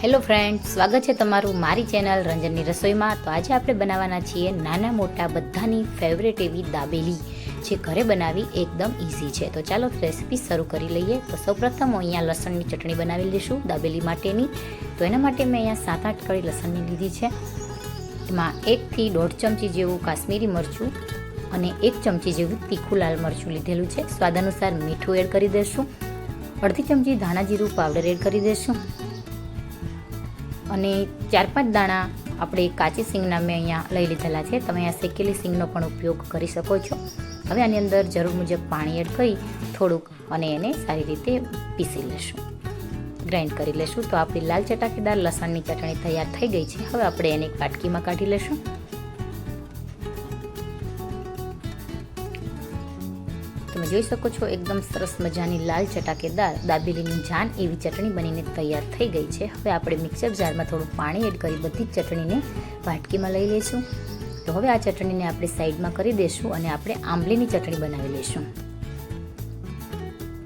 Hello friend સ્વાગત છે તમારું મારી ચેનલ રંજનની રસોઈમાં. તો આજે આપણે બનાવવાના છીએ નાના મોટા બધાની ફેવરેટ એવી દાબેલી, જે ઘરે બનાવી એકદમ ઇઝી છે. તો ચાલો રેસીપી શરૂ કરી લઈએ. તો સૌપ્રથમ હું અહીંયા લસણની ચટણી બનાવી લઈશું દાબેલી માટેની. તો એના માટે મેં અહીંયા સાત આઠ કળી લસણની લીધી છે. એમાં એકથી દોઢ ચમચી જેવું કાશ્મીરી મરચું અને એક ચમચી જેવું તીખું લાલ મરચું લીધેલું છે. સ્વાદ અનુસાર મીઠું એડ કરી દઈશું. અડધી ચમચી ધાણા જીરું પાવડર એડ કરી દઈશું. અને ચાર પાંચ દાણા આપણે કાચી સિંગના મેં અહીંયા લઈ લીધેલા છે. તમે અહીંયા શેકેલી સિંગનો પણ ઉપયોગ કરી શકો છો. હવે આની અંદર જરૂર મુજબ પાણી એડ કરી થોડુંક અને એને સારી રીતે પીસી લેશું. ગ્રાઇન્ડ કરી લેશું. તો આપણી લાલ ચટાકેદાર લસણની ચટણી તૈયાર થઈ ગઈ છે. હવે આપણે એને એક વાટકીમાં કાઢી લેશું. તમે જોઈ શકો છો, એકદમ સરસ મજાની લાલ ચટાકેદાર દાબેલીની જાન એવી ચટણી બનીને તૈયાર થઈ ગઈ છે. હવે આપણે મિક્સર જારમાં થોડું પાણી એડ કરી બધી જ ચટણીને વાટકીમાં લઈ લઈશું. તો હવે આ ચટણીને આપણે સાઈડમાં કરી દઈશું અને આપણે આંબલીની ચટણી બનાવી લઈશું.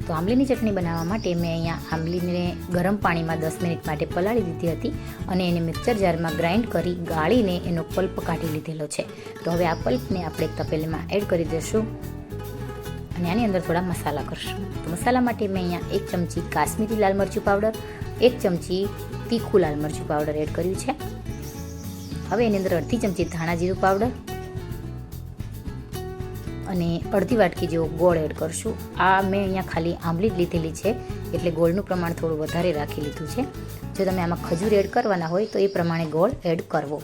તો આંબલીની ચટણી બનાવવા માટે મેં અહીંયા આંબલીને ગરમ પાણીમાં દસ મિનિટ માટે પલાળી દીધી હતી અને એને મિક્સર જારમાં ગ્રાઇન્ડ કરી ગાળીને એનો પલ્પ કાઢી લીધેલો છે. તો હવે આ પલ્પને આપણે તપેલીમાં એડ કરી દઈશું. અને આની અંદર થોડા મસાલા કરશું. તો મસાલા માટે મેં અહીંયા એક ચમચી કાશ્મીરી લાલ મરચું પાવડર, એક ચમચી તીખું લાલ મરચું પાવડર એડ કર્યું છે. હવે એની અંદર અડધી ચમચી ધાણા જીરું પાવડર અને અડધી વાટકી જેવો ગોળ એડ કરશું. આ મેં અહીંયા ખાલી આંબલી જ લીધેલી છે, એટલે ગોળનું પ્રમાણ થોડું વધારે રાખી લીધું છે. જો તમે આમાં ખજૂર એડ કરવાના હોય તો એ પ્રમાણે ગોળ એડ કરવો.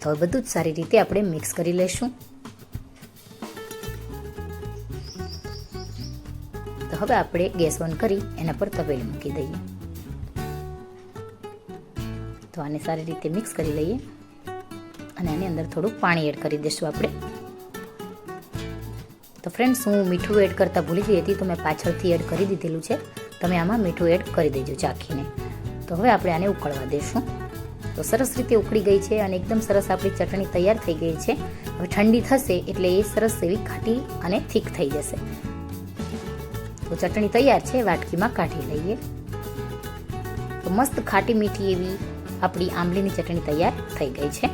તો બધું જ સારી રીતે આપણે મિક્સ કરી લઈશું. હવે આપણે ગેસ ઓન કરી એના પર તપેલી મૂકી દઈએ. તો આને સારી રીતે મિક્સ કરી લઈએ અને આની અંદર થોડું પાણી એડ કરી દઈશું આપણે. તો ફ્રેન્ડ્સ હું મીઠું એડ કરતાં ભૂલી ગઈ હતી તો મેં પાછળથી એડ કરી દીધેલું છે. તમે આમાં મીઠું એડ કરી દેજો ચાખીને. તો હવે આપણે આને ઉકળવા દઈશું. તો સરસ રીતે ઉકળી ગઈ છે અને એકદમ સરસ આપણી ચટણી તૈયાર થઈ ગઈ છે. હવે ઠંડી થશે એટલે એ સરસ એવી ખાટી અને થીક થઈ જશે. તો ચટણી તૈયાર છે, વાટકીમાં કાઢી લઈએ. તો મસ્ત ખાટી મીઠી એવી આપણી આંબલીની ચટણી તૈયાર થઈ ગઈ છે.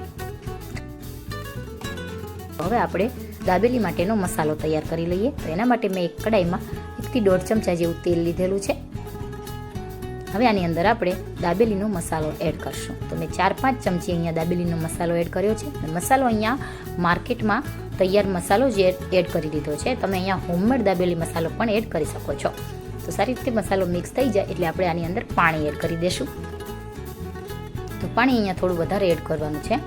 હવે આપણે દાબેલી માટેનો મસાલો તૈયાર કરી લઈએ. તો એના માટે મેં એક કડાઈમાં એકથી દોઢ ચમચા જેવું તેલ લીધેલું છે. હવે આની અંદર આપણે દાબેલીનો મસાલો એડ કરશું. તો મેં ચાર પાંચ ચમચી અહીંયા દાબેલીનો મસાલો એડ કર્યો છે. મસાલો અહીંયા માર્કેટમાં તૈયાર મસાલો જે એડ કરી દીધો છે, તમે અહીંયા હોમમેડ દાબેલી મસાલો પણ એડ કરી શકો છો. તો સારી રીતે મસાલો મિક્સ થઈ જાય એટલે આપણે આની અંદર પાણી એડ કરી દઈશું તો પાણી અહીંયા થોડું વધારે એડ કરવાનું છે.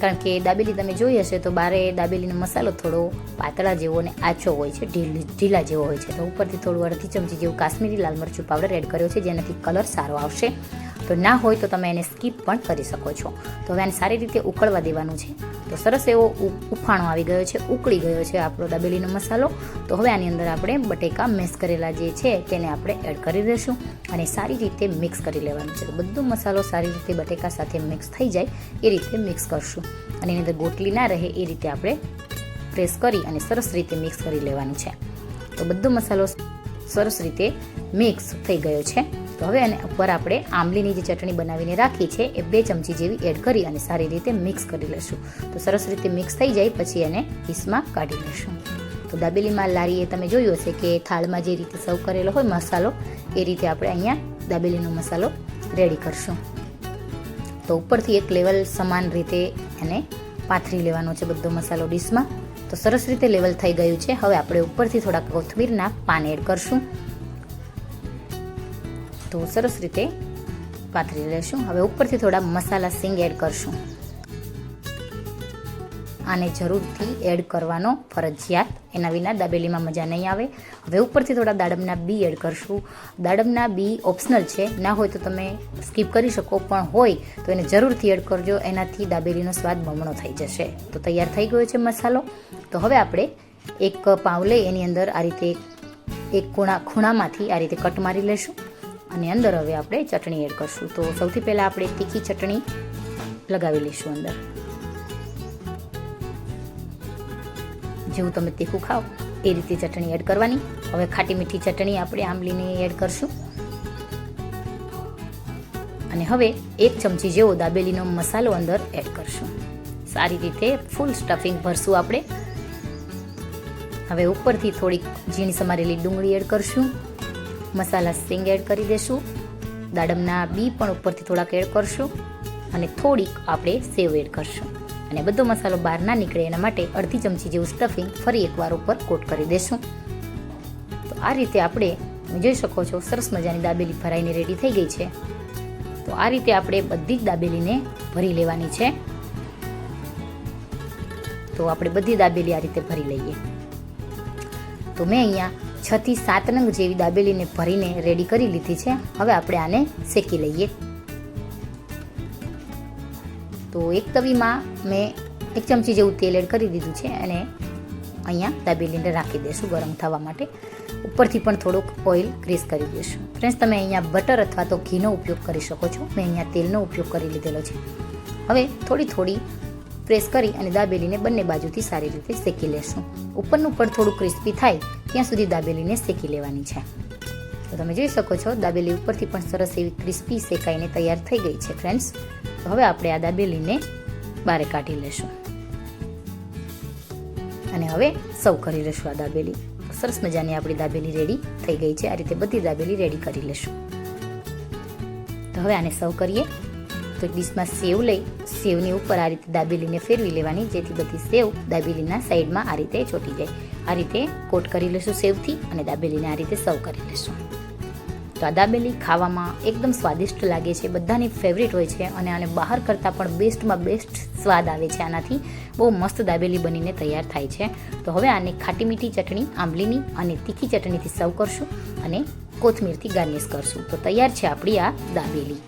કારણ કે દાબેલી તમે જોઈ હશે તો બારે દાબેલીનો મસાલો થોડો પાતળા જેવો અને આછો હોય છે, ઢીલા જેવો હોય છે. તો ઉપરથી થોડું અડધી ચમચી જેવું કાશ્મીરી લાલ મરચું પાવડર એડ કર્યો છે, જેનાથી કલર સારો આવશે. તો ના હોય તો તમે એને સ્કીપ પણ કરી શકો છો. તો હવે આને સારી રીતે ઉકળવા દેવાનું છે. તો સરસ એવો ઉફાણો આવી ગયો છે, ઉકળી ગયો છે આપણો દાબેલીનો મસાલો. તો હવે આની અંદર આપણે બટેકા મેસ કરેલા જે છે તેને આપણે એડ કરી દઈશું અને સારી રીતે મિક્સ કરી લેવાનું છે. બધો મસાલો સારી રીતે બટેકા સાથે મિક્સ થઈ જાય એ રીતે મિક્સ કરશું. અને એની અંદર ગોટલી ના રહે એ રીતે આપણે પ્રેસ કરી અને સરસ રીતે મિક્સ કરી લેવાનું છે. તો બધો મસાલો સરસ રીતે મિક્સ થઈ ગયો છે. તો હવે એને ઉપર આપણે આંબલીની જે ચટણી બનાવીને રાખી છે, એ બે ચમચી જેવી એડ કરી અને સારી રીતે મિક્સ કરી લઈશું તો સરસ રીતે મિક્સ થઈ જાય, પછી એને પીસમાં કાઢી લઈશું તો દાબેલીમાં લારીએ તમે જોયું હશે કે થાળમાં જે રીતે સર્વ કરેલો હોય મસાલો, એ રીતે આપણે અહીંયા દાબેલીનો મસાલો રેડી કરશું. તો ઉપરથી એક લેવલ સમાન રીતે એને પાથરી લેવાનો છે બધો મસાલો ડીશમાં. તો સરસ રીતે લેવલ થઈ ગયું છે. હવે આપણે ઉપરથી થોડા કોથમીરના પાન એડ કરશું. તો સરસ રીતે પાથરી લેશું. હવે ઉપરથી થોડા મસાલા સિંગ એડ કરશું. આને જરૂરથી એડ કરવાનો ફરજિયાત. એના વિના દાબેલીમાં મજા નહીં આવે. હવે ઉપરથી થોડા દાડમના બી એડ કરશું. દાડમના બી ઓપ્શનલ છે. ના હોય તો તમે સ્કીપ કરી શકો, પણ હોય તો એને જરૂરથી એડ કરજો. એનાથી દાબેલીનો સ્વાદ બમણો થઈ જશે. તો તૈયાર થઈ ગયો છે મસાલો. તો હવે આપણે એક પાવ લઈ એની અંદર આ રીતે એક ખૂણા ખૂણામાંથી આ રીતે કટ મારી લેશું. અને અંદર હવે આપણે ચટણી એડ કરશું. તો સૌથી પહેલાં આપણે તીખી ચટણી લગાવી લઈશું અંદર. જેવું તમે તીખું ખાઓ એ રીતે ચટણી એડ કરવાની. હવે ખાટી મીઠી ચટણી આપણે આંબલીને એડ કરશું. અને હવે એક ચમચી જેવો દાબેલીનો મસાલો અંદર એડ કરશું. સારી રીતે ફૂલ સ્ટફિંગ ભરશું આપણે. હવે ઉપરથી થોડીક ઝીણી સમારેલી ડુંગળી એડ કરશું. મસાલા સિંગ એડ કરી દેશું. દાડમના બી પણ ઉપરથી થોડાક એડ કરશું અને થોડીક આપણે સેવ એડ કરશું. અને બધો મસાલો બહાર ના નીકળે એના માટે અડધી ચમચી જેવું સ્ટફિંગ ફરી એકવાર ઉપર કોટ કરી દેશું. તો આ રીતે આપણે જોઈ શકો છો, સરસ મજાની દાબેલી ભરાઈને રેડી થઈ ગઈ છે. તો આ રીતે આપણે બધી જ દાબેલીને ભરી લેવાની છે. તો આપણે બધી દાબેલી આ રીતે ભરી લઈએ. તો મેં અહીંયા છ થી સાત નંગ જેવી દાબેલીને ભરીને રેડી કરી લીધી છે. હવે આપણે આને શેકી લઈએ. તો એક તવીમાં મેં એક ચમચી જેવું તેલ એડ કરી દીધું છે અને અહીંયા દાબેલીને રાખી દઈશું ગરમ થવા માટે. ઉપરથી પણ થોડુંક ઓઇલ ગ્રીસ કરી દઈશું. ફ્રેન્ડ્સ, તમે અહીંયા બટર અથવા તો ઘીનો ઉપયોગ કરી શકો છો. મેં અહીંયા તેલનો ઉપયોગ કરી લીધેલો છે. હવે થોડી થોડી પ્રેસ કરી અને દાબેલીને બંને બાજુથી સારી રીતે શેકી લેશું. ઉપરનું પણ થોડું ક્રિસ્પી થાય ત્યાં સુધી દાબેલીને શેકી લેવાની છે. તો તમે જોઈ શકો છો, દાબેલી ઉપરથી પણ સરસ એવી ક્રિસ્પી શેકાઈને તૈયાર થઈ ગઈ છે ફ્રેન્ડ્સ તો હવે આપણે આ દાબેલીને બારે કાઢી લેશું અને હવે સર્વ કરી લેશું આ દાબેલી. સરસ મજાની આપણી દાબેલી રેડી થઈ ગઈ છે. આ રીતે બધી દાબેલી રેડી કરી લેશું તો હવે આને સર્વ કરીએ. તો ડીશમાં સેવ લઈ સેવની ઉપર આ રીતે દાબેલીને ફેરવી લેવાની, જેથી બધી સેવ દાબેલીના સાઈડમાં આ રીતે ચોટી જાય. આ રીતે કોટ કરી લેશું સેવથી અને દાબેલીને આ રીતે સર્વ કરી લેશું. તો આ દાબેલી ખાવામાં એકદમ સ્વાદિષ્ટ લાગે છે, બધાની ફેવરિટ હોય છે અને આને બહાર કરતાં પણ બેસ્ટમાં બેસ્ટ સ્વાદ આવે છે. આનાથી બહુ મસ્ત દાબેલી બનીને તૈયાર થાય છે. તો હવે આને ખાટી મીઠી ચટણી, આંબલીની અને તીખી ચટણીથી સર્વ કરશું અને કોથમીરથી ગાર્નિશ કરશું. તો તૈયાર છે આપણી આ દાબેલી.